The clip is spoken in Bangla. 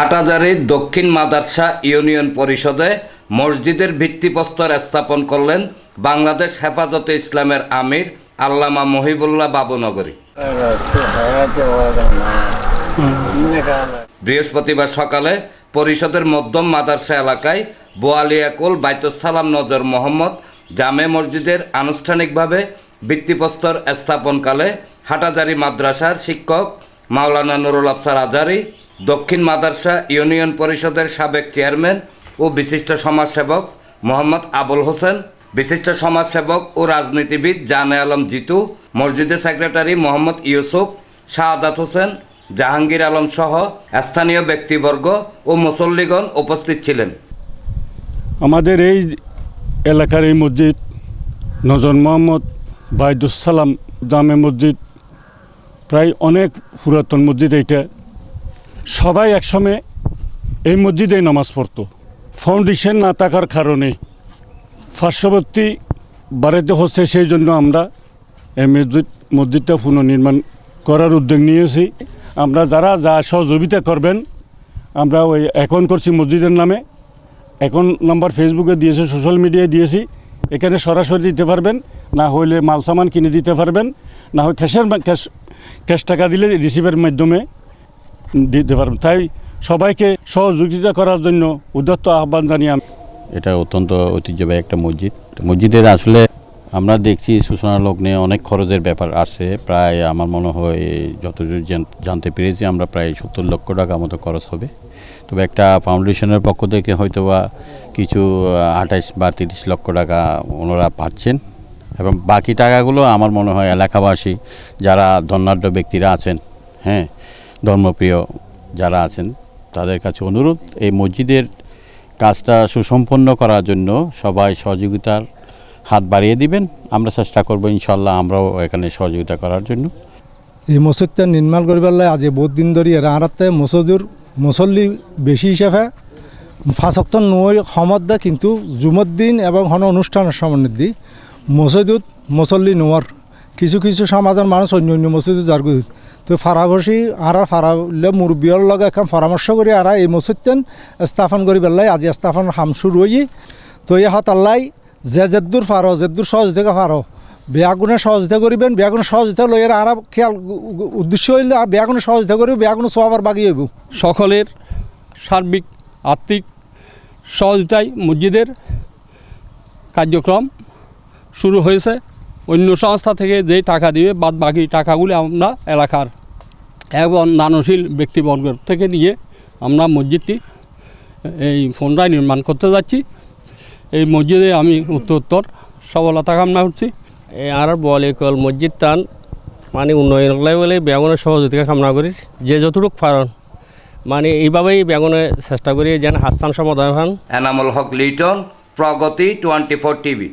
হাটাজারির দক্ষিণ মাদারসা ইউনিয়ন পরিষদে মসজিদের ভিত্তিপ্রস্তর স্থাপন করলেন বাংলাদেশ হেফাজতে ইসলামের আমির আল্লামা মহিবুল্লাহ বাবুনগরী। বৃহস্পতিবার সকালে পরিষদের মধ্যম মাদারসা এলাকায় বোয়ালিয়াকুল বাইতুসালাম নজর মোহাম্মদ জামে মসজিদের আনুষ্ঠানিকভাবে ভিত্তিপ্রস্তর স্থাপনকালে হাটাজারি মাদ্রাসার শিক্ষক মাওলানা নুরুল আফসার আজারি দক্ষিণ মাদারসা ইউনিয়ন পরিষদের সাবেক চেয়ারম্যান ও বিশিষ্ট সমাজসেবক মোহাম্মদ আবুল হোসেন, বিশিষ্ট সমাজসেবক ও রাজনীতিবিদ জানে আলম জিতু, মসজিদের সেক্রেটারি মোহাম্মদ ইউসুফ, শাহাদাত হোসেন, জাহাঙ্গীর আলম সহ স্থানীয় ব্যক্তিবর্গ ও মুসল্লিগণ উপস্থিত ছিলেন। আমাদের এই এলাকার এই মসজিদ নজন মোহাম্মদ বাইদুসালাম জামে মসজিদ, প্রায় অনেক পুরাতন মসজিদ এইটা। সবাই একসময় এই মসজিদেই নামাজ পড়তো। ফাউন্ডেশন না থাকার কারণে পার্শ্ববর্তী বাড়িতে হচ্ছে সেই জন্য আমরা এই মসজিদ, মসজিদটা পুনর্নির্মাণ করার উদ্যোগ নিয়েছি। আমরা যারা যা সহযোগিতা করবেন, আমরা ওই অ্যাকাউন্ট করছি মসজিদের নামে। এখন নাম্বার ফেসবুকে দিয়েছে সোশ্যাল মিডিয়ায় দিয়েছি। এখানে সরাসরি দিতে পারবেন, না হইলে মাল সামান কিনে দিতে পারবেন, না হয় ক্যাশের ক্যাশ ক্যাশ টাকা দিলে রিসিভের মাধ্যমে দিতে পারবেন তাই সবাইকে সহযোগিতা করার জন্য উদ্যত্ত আহ্বান জানিয়ে এটা অত্যন্ত ঐতিহ্যবাহী একটা মসজিদ। মসজিদের আসলে আমরা দেখছি সূচনা লগ্নে অনেক খরচের ব্যাপার আছে। প্রায় আমার মনে হয় যতদূর জানতে পেরেছি আমরা প্রায় সত্তর লক্ষ টাকা মতো খরচ হবে। তবে একটা ফাউন্ডেশনের পক্ষ থেকে হয়তো বা কিছু আঠাইশ বা তিরিশ লক্ষ টাকা ওনারা পাচ্ছেন। এবং বাকি টাকাগুলো আমার মনে হয় এলাকাবাসী, যারা ধনাঢ্য ব্যক্তিরা আছেন হ্যাঁ ধর্মপ্রিয় যারা আছেন, তাদের কাছে অনুরোধ, এই মসজিদের কাজটা সুসম্পন্ন করার জন্য সবাই সহযোগিতার হাত বাড়িয়ে দিবেন। আমরা চেষ্টা করব ইনশাল্লাহ আমরাও এখানে সহযোগিতা করার জন্য। এই মসজিদটা নির্মাণ করিবার লাগে আজ বহুত দিন ধরে রাহাতে মসজিদৰ মুসল্লি বেশি হিসাবে ফাঁসক্ত নয় সমত দে কিন্তু জুমত দিন এবং হন অনুষ্ঠানের সময় দি মসজিদত মুসল্লি নোয়ার কিছু কিছু সমাজের মানুষ অন্য অন্য মসজিদে যার তো ফারাবসি আর ফারালে মুরব্বীর লগে এখন পরামর্শ করে, আর এই মসজিদটেন স্থাপন করি পেলাই আজি স্থাপন হাম শুরু হই তো এই হতাল্লাই যে যেদূর ফারো সহজ থেকে ফারো বেয়াগুণে সহযোগিতা করিবেন বেয়াগুণে সহযোগিতা লইয়ের আর খেয়াল উদ্দেশ্য হইলে আর বেয়াগুণে সহযোগিতা করিবে বেয়াগুণে সবার বাকি হইব। সকলের সার্বিক আর্থিক সহযোগিতায় মসজিদের কার্যক্রম শুরু হয়েছে। অন্য সংস্থা থেকে যে টাকা দিবে, বাদ বাকি টাকাগুলি আমরা এলাকার এবং দানশীল ব্যক্তিবর্গের থেকে নিয়ে আমরা মসজিদটি এই পুনরায় নির্মাণ করতে যাচ্ছি। এই মসজিদে আমি উত্তর উত্তর সফলতা কামনা করছি আর বলে কল মসজিদ টান মানে উন্নয়ন বলে বেগুনের সহযোগিতা কামনা করি। যে যতটুক পারন মানে এইভাবেই বেগুনে চেষ্টা করি যেন হাস্তান সমাধান হন। Enamul Haque Liton Pragati twenty four TV.